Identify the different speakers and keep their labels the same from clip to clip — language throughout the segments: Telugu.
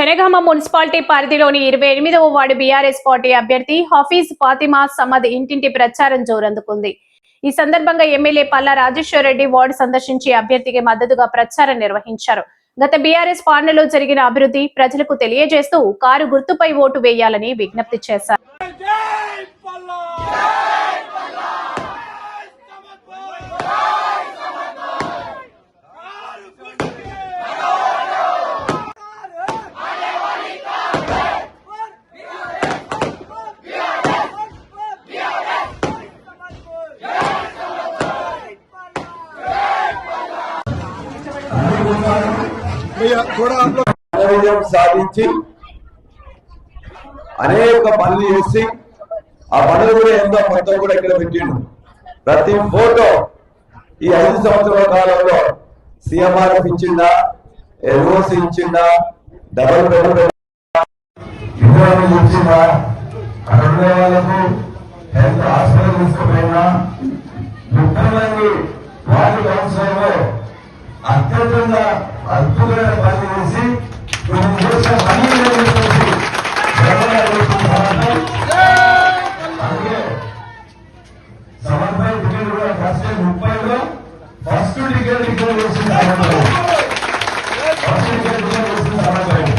Speaker 1: చెరగామ మున్సిపాలిటీ పరిధిలోని ఇరవై ఎనిమిదవ వార్డు బీఆర్ఎస్ పార్టీ అభ్యర్థి హఫీజ్ ఫాతిమా సమద్ ఇంటింటి ప్రచారం జోరందుకుంది. ఈ సందర్భంగా ఎమ్మెల్యే పల్లా రాజేశ్వర రెడ్డి వార్డు సందర్శించి అభ్యర్థికి మద్దతుగా ప్రచారం నిర్వహించారు. గత బీఆర్ఎస్ పాలనలో జరిగిన అభివృద్ధి ప్రజలకు తెలియజేస్తూ కారు గుర్తుపై ఓటు వేయాలని విజ్ఞప్తి చేశారు.
Speaker 2: విజయం సాధించి అనేక పనులు చేసి ఆ పనులు కూడా ఎంతో మొత్తం కూడా ఇక్కడ పెట్టిండు. ప్రతి ఫోటో ఈ ఐదు సంవత్సరాల కాలంలో సీఎంఆర్ఎఫ్ ఇచ్చిందా ఎల్ఓసి ఇచ్చిందా డబల్ ఇంద్రాలు ఇచ్చిందా? వాళ్ళకు హెల్త్ హాస్పిటల్ తీసుకుపోయినా ముఖ్యమంత్రి అత్యంతంగా అద్భుతమైన పని చేసి మనం చేసిన పని ఏదో టికెట్ కూడా ఫస్ట్ ముప్పైలో ఫస్ట్ టికెట్ టికెట్ చేసింది ఫస్ట్ టికెట్ టికెట్ చేసింది సమన్వయం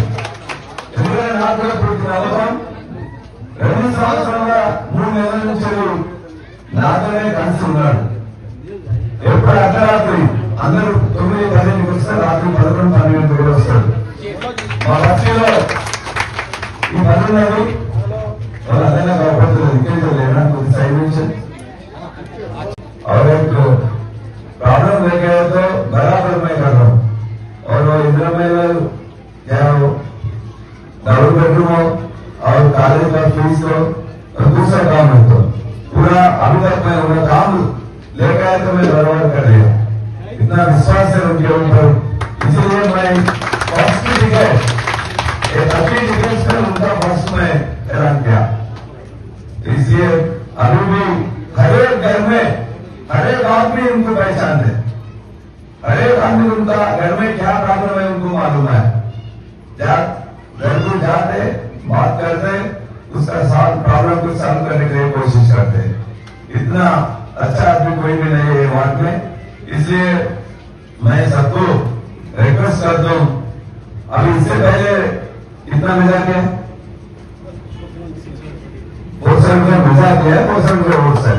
Speaker 2: ఎందుకంటే నాకు కూడా ఇప్పుడు అనుభవం రెండు సంవత్సరాల మూడు నెలల నుంచి నాతోనే కలిసి ఉన్నాడు. ఎప్పుడు అర్ధరాత్రి? అందరూ తొమ్మిది పదిహేనుకి వస్తే రాత్రి పదకొండు పన్నెండు కూడా వస్తారు. మా బస్తీలో ఈ పనులు వాళ్ళు అదైనా కాకపోతుంది ఇంకేదో లేదా. కొద్ది సైడ్ है इसीलिए मैं टिकट से उनका में इसलिए अभी भी हर एक घर में हर एक आदमी उनको पहचानते हर एक आदमी उनका घर में क्या है उनको मालूम है घर को जाते बात करते उसका प्रॉब्लम को करने के लिए कोशिश करते इतना अच्छा आदमी कोई भी नहीं है वार्ड में इसलिए मैं सबको रिक्वेस्ट करता हूँ अभी इससे पहले कितना मिला क्या वोट सर का मजा किया है वोट सर का वोट सर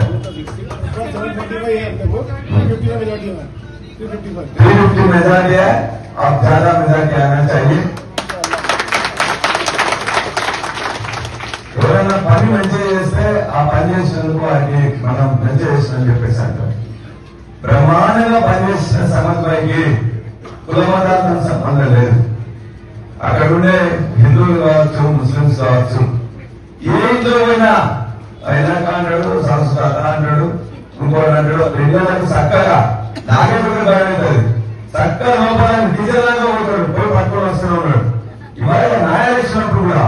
Speaker 2: थ्री फिफ्टी मजा किया है अब ज्यादा मजा के आना चाहिए ఎవరైనా పని మంచిగా చేస్తే ఆ పని చేసినందుకు వారికి మనం మంచిగా చేసినని చెప్పేసి అంటాం బ్రహ్మాండంగా పనిచేసిన సమన్వయకి కులమతాలకు సంబంధం లేదు. అక్కడ ఉండే హిందువులు కావచ్చు ముస్లింస్ కావచ్చు ఏ ఇంట్లో పోయినా అయినాక అంటాడు సంస్కృత అంటాడు ఇంకోటి అంటాడు పిల్లలకు చక్కగా నాగేంద్రుడు భయమవుతుంది చక్కగా లోపల డీజిల్ ఉంటాడు పోయి పట్టుకొని వస్తూనే ఉన్నాడు. ఇవాళ న్యాయం కూడా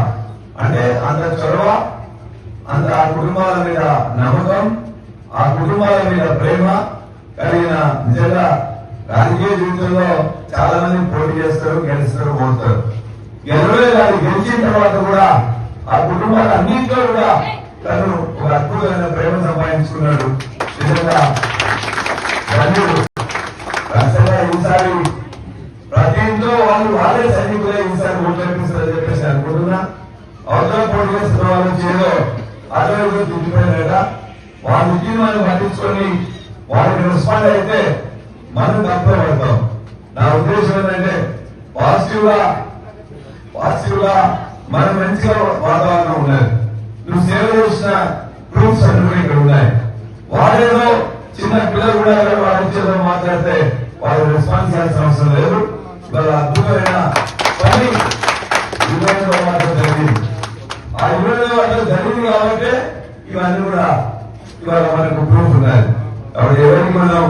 Speaker 2: అంటే అంత చొరవ అంత ఆ కుటుంబాల మీద నమ్మకం ఆ కుటుంబాల మీద ప్రేమ కలిగిన నిజంగా రాజకీయ జీవితంలో చాలా మంది పోటీ చేస్తారు గెలుస్తారు పోతారు గెలవే కాదు గెలిచిన తర్వాత కూడా ఆ కుటుంబాల అన్నింటిలో కూడా తను ఒక అద్భుతమైన ప్రేమ సంపాదించుకున్నాడు. నిజంగా వారికి రెస్పాండ్ అయితే మనం తప్పే పడతాం నా ఉద్దేశం ఏంటంటే పాజిటివ్గా పాజిటివ్గా మనం మంచిగా వాతావరణం ఉన్నది. నువ్వు సేవ చేసిన గ్రూప్స్ అన్ని ఇక్కడ ఉన్నాయి. వాళ్ళేదో చిన్న పిల్లలు కూడా ఎవరో వాళ్ళ చేత మాట్లాడితే వాళ్ళు రెస్పాన్స్ చేయాల్సిన అవసరం లేదు. వాళ్ళ అద్భుతమైన పని ఇరవై జరిగింది. ఆ ఇరవై మాత్రం జరిగింది కాబట్టి ఇవన్నీ కూడా ఇవాళ మనకు ప్రూఫ్ ఉన్నాయి. కాబట్టి ఎవరికి మనం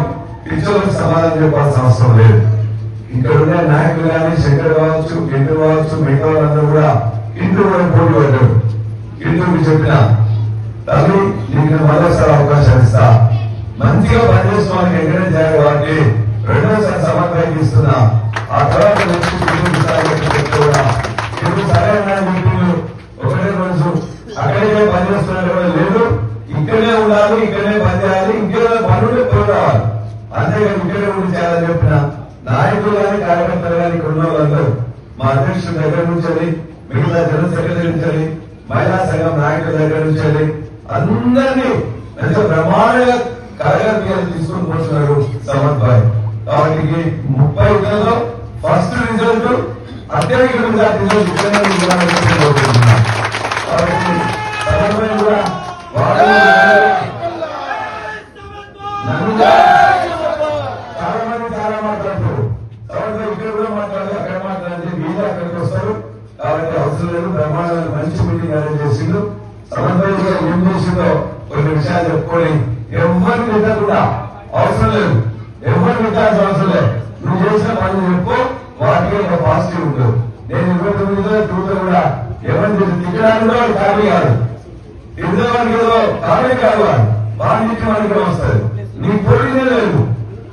Speaker 2: పిచ్చోకి సమాధానం చెప్పాల్సిన అవసరం లేదు. ఇక్కడ ఉన్న నాయకులు కానీ శంకర్ కావచ్చు గిడ్డు కావచ్చు మిగతా వాళ్ళందరూ కూడా ఇంటూ కూడా పోటీ పడ్డారు. ఇంటూకి చెప్పిన తల్లి నీకు మరోసారి అవకాశం ఇస్తా. మంచిగా పనిచేసిన వాళ్ళకి ఎంకరేజ్ చేయాలి వాళ్ళకి రెండోసారి సమన్వయం ఇస్తున్నా ఆ తర్వాత ఒకటే రోజు అక్కడే పనిచేస్తున్నారు లేదు.
Speaker 3: ముఖ్యంగా
Speaker 2: ముఖ్యంగా గురించి చేయాలని చెప్పిన నాయకులు కానీ కార్యకర్తలు కానీ ఇక్కడ ఉన్న వాళ్ళందరూ మా అధ్యక్షుడు
Speaker 3: దగ్గర నుంచని మిగతా జనరల్ సెక్రటరీ నుంచని మహిళా సంఘం నాయకుల దగ్గర నుంచని అందరినీ ఎంతో ప్రమాణంగా కార్యకర్తలు తీసుకుని కూర్చున్నాడు సమత్ భాయ్ కాబట్టి ముప్పై ఒకటిలో ఫస్ట్ రిజల్ట్ అత్యధిక రిజల్ట్ ముఖ్యంగా నువ్వు చేసిన పని చెప్పు వాటికి ఒక పాజిటివ్ ఉండదు నేను ఇరవై తొమ్మిదిలో కూడా ఎవరిని తిట్టడానికి కూడా కారణం కాదు ఎనిమిదో వాడికి ఏదో కారణం కాదు వాడు. వాడిని తిట్టిన వాడికి వస్తుంది. నీ పోటీలో లేదు.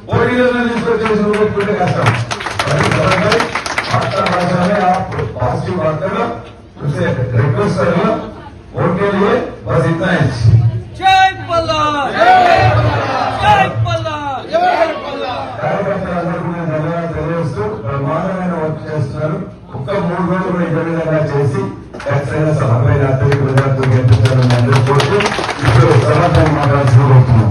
Speaker 3: పోటీలో తీసుకొచ్చేసి పెట్టుకుంటే కష్టం. పాజిటివ్ वार्ता रिक्वेस्ट करेगा वोट के लिए बस इतना ही ఒక్క మూడు రోజులు ఇబ్బందిగా చేసి ఎక్సైజ్ అమ్మాయి రాత్రి ఇప్పుడు సమాధానం మాట్లాడుతున్నాం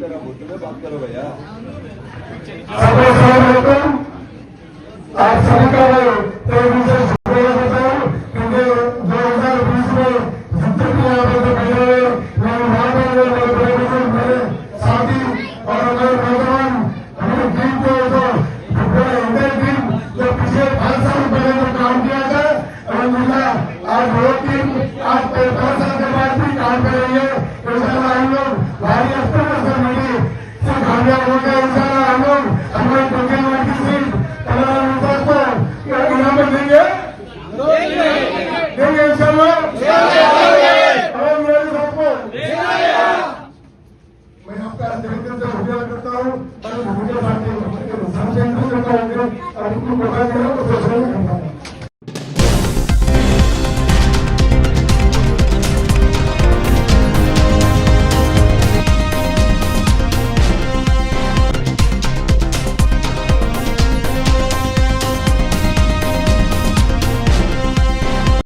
Speaker 3: करो बोलते हुए बात करो भैया आप सभी का